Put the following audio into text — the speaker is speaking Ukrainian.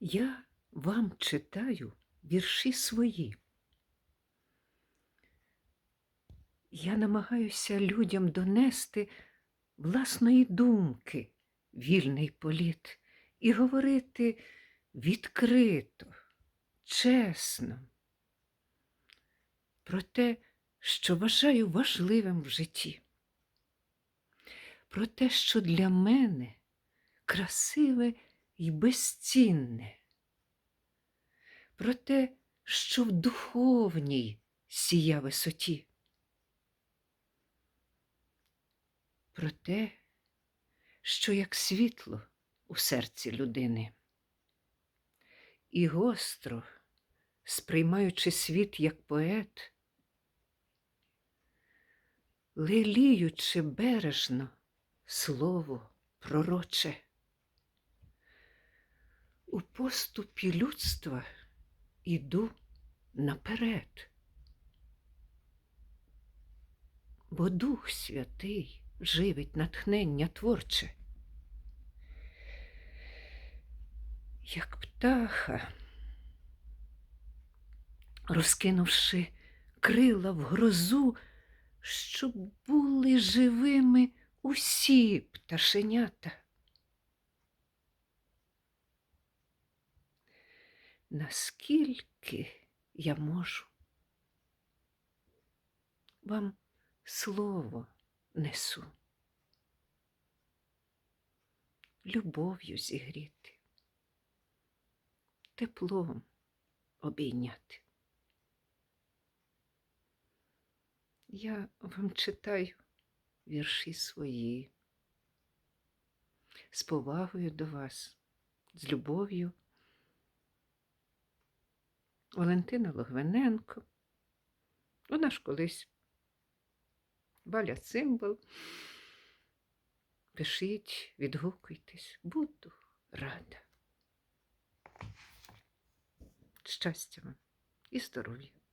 Я вам читаю вірші свої. Я намагаюся людям донести власної думки, вільний політ, і говорити відкрито, чесно про те, що вважаю важливим в житті, про те, що для мене красиве і безцінне, про те, що в духовній сія висоті, про те, що як світло у серці людини, і гостро, сприймаючи світ як поет, леліючи бережно слово пророче. У поступі людства іду наперед, бо Дух Святий живить натхнення творче. Як птаха, розкинувши крила в грозу, щоб були живими усі пташенята. Наскільки я можу, вам слово несу, любов'ю зігріти, теплом обійняти. Я вам читаю вірші свої, з повагою до вас, з любов'ю. Валентина Логвиненко. Вона ж колись Валя Цимбал. Пишіть, відгукуйтесь, буду рада. Щастя вам і здоров'я.